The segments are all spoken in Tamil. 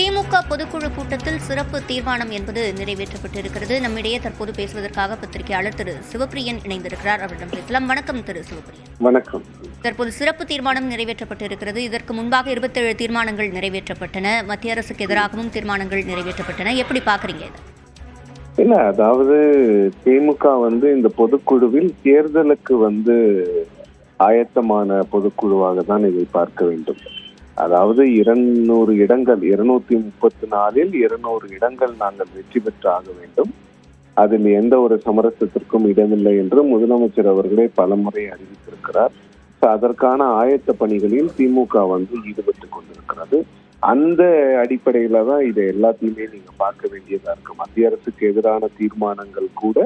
திமுக பொதுக்குழு கூட்டத்தில் சிறப்பு தீர்மானம் என்பது நிறைவேற்றப்பட்டிருக்கிறது. நம்மிடையே தற்போது பேசுவதற்காக பத்திரிகையாளர் திரு சிவபிரியன் இணைந்திருக்கிறார். அவரிடம் பேசலாம். வணக்கம் திரு சிவபிரியன் வணக்கம். தற்போது சிறப்பு தீர்மானம் நிறைவேற்றப்பட்டிருக்கிறது. இதற்கு முன்பாக இருபத்தேழு தீர்மானங்கள் நிறைவேற்றப்பட்டன. மத்திய அரசுக்கு எதிராகவும் தீர்மானங்கள் நிறைவேற்றப்பட்டன. எப்படி பாக்குறீங்க இதை? இல்ல அதாவது திமுக வந்து இந்த பொதுக்குழுவில் தேர்தலுக்கு வந்து ஆயத்தமான பொதுக்குழுவாக தான் இதை பார்க்க வேண்டும். அதாவது இருநூறு இடங்கள் இருநூத்தி முப்பத்தி நாலில் இருநூறு இடங்கள் நாங்கள் வெற்றி பெற்று ஆக வேண்டும். அதில் எந்த ஒரு சமரசத்திற்கும் இடமில்லை என்று முதலமைச்சர் அவர்களே பலமுறை அறிவித்திருக்கிறார். அதற்கான ஆயத்த பணிகளில் திமுக வந்து ஈடுபட்டு கொண்டிருக்கிறது. அந்த அடிப்படையில தான் இதை எல்லாத்தையுமே நீங்க பார்க்க வேண்டியதா இருக்கு. மத்திய அரசுக்கு எதிரான தீர்மானங்கள் கூட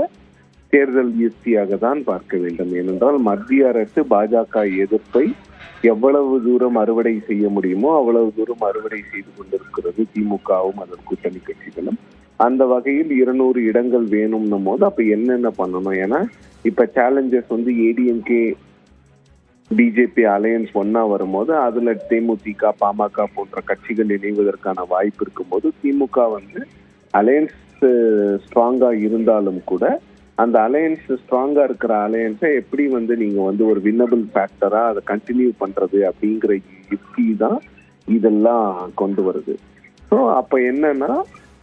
தேர்தல் யுக்தியாக தான் பார்க்க வேண்டும். ஏனென்றால் மத்திய அரசு பாஜக எதிர்ப்பை எவ்வளவு தூரம் அறுவடை செய்ய முடியுமோ அவ்வளவு தூரம் அறுவடை செய்து கொண்டிருக்கிறது திமுகவும் அதன் கூட்டணி கட்சிகளும். அந்த வகையில் இருநூறு இடங்கள் வேணும்னும் போது அப்ப என்னென்ன பண்ணணும்? ஏன்னா இப்ப சேலஞ்சஸ் வந்து ஏடிஎம்கே பிஜேபி அலையன்ஸ் ஒன்னா வரும்போது அதுல தேமுதிக பாமக போன்ற கட்சிகள் இணைவதற்கான வாய்ப்பு இருக்கும்போது திமுக வந்து அலையன்ஸ் ஸ்ட்ராங்கா இருந்தாலும் கூட அந்த அலையன்ஸ் ஸ்ட்ராங்கா இருக்கிற அலையன்ஸை எப்படி வந்து நீங்க வந்து ஒரு வின்னபிள் ஃபேக்டரா அதை கண்டினியூ பண்றது அப்படிங்கிற யுக்தி தான் இதெல்லாம் கொண்டு வருது. ஸோ அப்ப என்னன்னா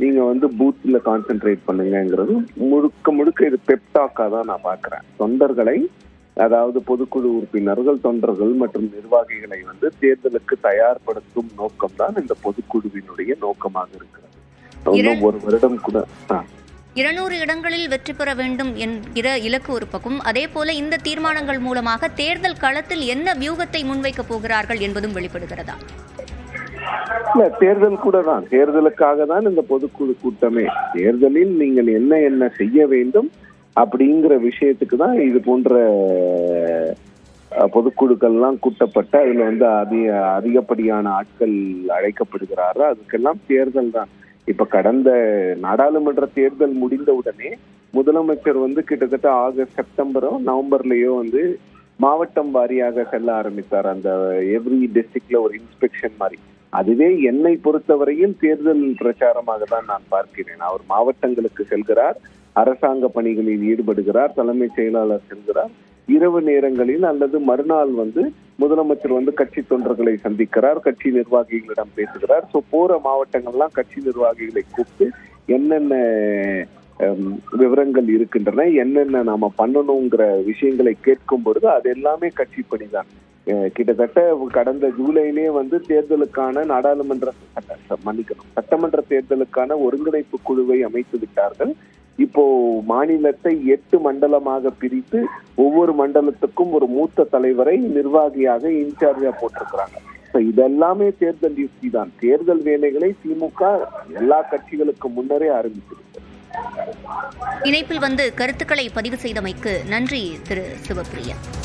நீங்க வந்து பூத்ல கான்சென்ட்ரேட் பண்ணுங்கங்கிறது முழுக்க முழுக்க இது பெப்டாக்கா தான் நான் பாக்குறேன் தொண்டர்களை அதாவது பொதுக்குழு உறுப்பினர்கள் தொண்டர்கள் மற்றும் நிர்வாகிகளை வந்து தேர்தலுக்கு தயார்படுத்தும் நோக்கம் தான் இந்த பொதுக்குழுவினுடைய நோக்கமாக இருக்கிறது. ஒரு வருடம் கூட. இருநூறு இடங்களில் வெற்றி பெற வேண்டும் என்கிற இலக்கு ஒரு பக்கம். அதே போல இந்த தீர்மானங்கள் மூலமாக தேர்தல் களத்தில் என்ன வியூகத்தை முன்வைக்கப் போகிறார்கள் என்பதும் வெளிப்படுகிறதா? இல்ல தேர்தல் கூட தான். தேர்தலுக்காக தான் இந்த பொதுக்குழு கூட்டமே. தேர்தலில் நீங்கள் என்ன என்ன செய்ய வேண்டும் அப்படிங்கிற விஷயத்துக்கு தான் இது போன்ற பொதுக்குழுக்கள்லாம் கூட்டப்பட்டு அதுல வந்து அதிக அதிகப்படியான ஆட்கள் அழைக்கப்படுகிறாரோ அதுக்கெல்லாம் தேர்தல் தான். இப்ப கடந்த நாடாளுமன்ற தேர்தல் முடிந்த உடனே முதலமைச்சர் வந்து கிட்டத்தட்ட ஆகஸ்ட் செப்டம்பரோ நவம்பர்லயோ வந்து மாவட்டம் வாரியாக செல்ல ஆரம்பித்தார். அந்த எவ்ரி டிஸ்ட்ரிக்ட்ல ஒரு இன்ஸ்பெக்ஷன் மாதிரி. அதுவே என்னை பொறுத்தவரையில் தேர்தல் பிரச்சாரமாக தான் நான் பார்க்கிறேன். அவர் மாவட்டங்களுக்கு செல்கிறார் அரசாங்க பணிகளில் ஈடுபடுகிறார் தலைமைச் செயலாளர் செல்கிறார். இரவு நேரங்களில் அல்லது மறுநாள் வந்து முதலமைச்சர் வந்து கட்சி தொண்டர்களை சந்திக்கிறார் கட்சி நிர்வாகிகளிடம் பேசுகிறார். ஸோ போற மாவட்டங்கள்லாம் கட்சி நிர்வாகிகளை கூப்பிட்டு என்னென்ன விவரங்கள் இருக்கின்றன என்னென்ன நாம பண்ணணுங்கிற விஷயங்களை கேட்கும் பொழுது அது எல்லாமே கட்சி பணிதான் கிட்டத்தட்ட கடந்த ஜூலையிலே வந்து தேர்தலுக்கான நாடாளுமன்ற மன்னிக்கணும் சட்டமன்ற தேர்தலுக்கான ஒருங்கிணைப்பு குழுவை அமைத்து விட்டார்கள். இப்போ மாநிலத்தை எட்டு மண்டலமாக பிரித்து ஒவ்வொரு மண்டலத்துக்கும் ஒரு மூத்த தலைவரை நிர்வாகியாக இன்சார்ஜா போட்டிருக்கிறாங்க. இதெல்லாமே தேர்தல் யுக்தி தான். தேர்தல் வேலைகளை திமுக எல்லா கட்சிகளுக்கு முன்னரே ஆரம்பித்திருக்கிறது இணைப்பில் வந்து கருத்துக்களை பதிவு செய்தமைக்கு நன்றி திரு சிவப்பிரியன்